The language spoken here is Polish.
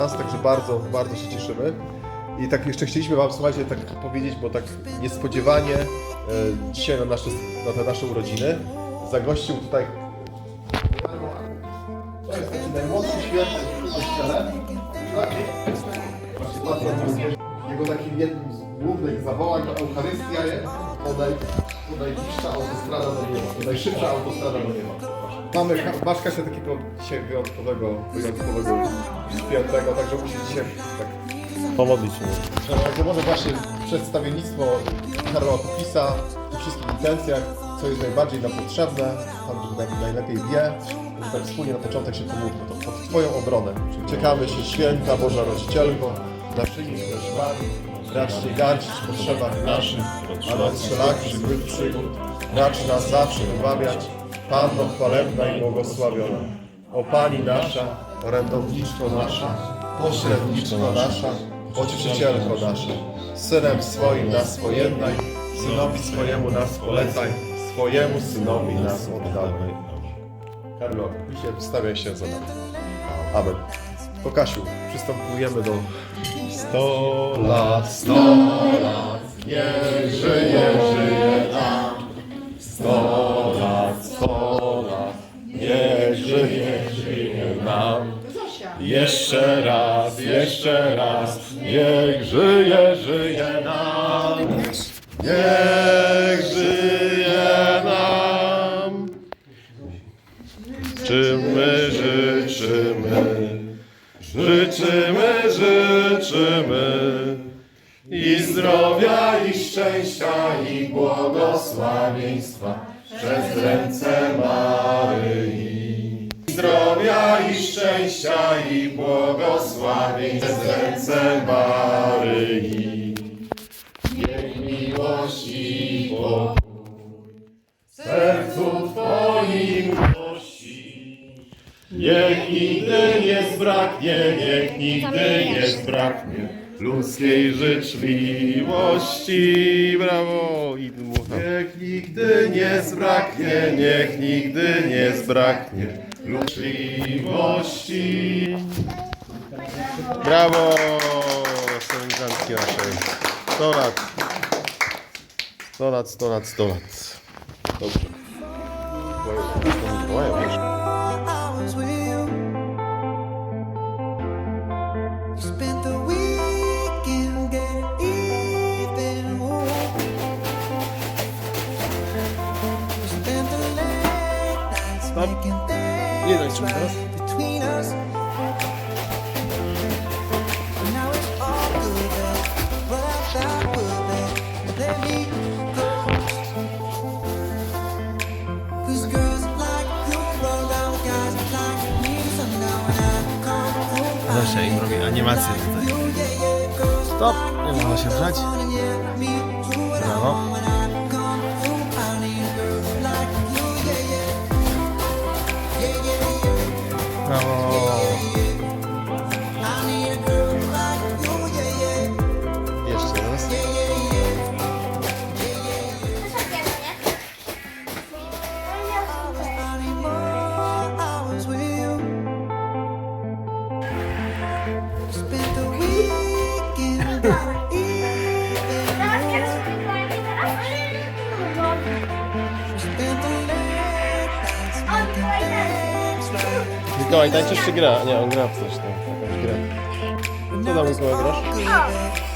nas, także bardzo, bardzo się cieszymy. I tak jeszcze chcieliśmy Wam, słuchajcie, tak powiedzieć, bo tak niespodziewanie e, dzisiaj na, nasze, na te nasze urodziny zagościł tutaj to jest taki najmłodszy święty w kościele. Jego takim jednym z głównych zawołań to Eucharystia jest to najbliższa autostrada do nieba, najszybsza autostrada do nieba. Mamy, masz Kasia takiego dzisiaj wyjątkowego, wyjątkowego świętego, także musi dzisiaj tak Pomodlić się. Także może właśnie przedstawiennictwo Karła Kupisa w wszystkich intencjach, co jest najbardziej nam potrzebne, Pan Bóg naj- najlepiej wie, że tak wspólnie na początek się pomódlmy, to pod Twoją obronę. Czyli Ciekawy się święta Boża Rodzicielko, naszymi prośbami, racz nie gardzić w potrzebach naszych, ale wszelakich złych przygód, racz nas zawsze wybawiać, Panno chwalebna i błogosławiona. O Pani nasza, orędownictwo nasze, pośrednictwo nasza, Pocieszycielko nasza, Synem swoim nas pojednaj, Synowi swojemu nas polecaj, swojemu Synowi nas oddawaj. Karlo, wstawiaj się za nami. Amen. To Kasiu, przystępujemy do... Sto lat, sto lat, nam. Jeszcze raz, jeszcze raz, niech żyje, żyje nam. Niech żyje nam. Życzymy, życzymy, życzymy, życzymy. I zdrowia, i szczęścia, i błogosławieństwa przez ręce Maryi. Zdrowia i szczęścia i błogosławieństw przez ręce Maryi. Niech miłość i pokój sercu Twoim gości. Niech nigdy nie zbraknie, niech nigdy nie zbraknie ludzkiej życzliwości. Brawo! I. Niech nigdy nie zbraknie, niech nigdy nie zbraknie życzliwości. Brawo! Solenizantki naszej. 100 lat. 100 lat, 100 lat, 100 lat. Dobrze. Zosia im robi animację tutaj. Stop! Nie można się. And Brawo. Mikołaj, tańczysz czy gra? Nie, on gra w coś tam. Jakąś grę. Co tam Mikołaj grasz?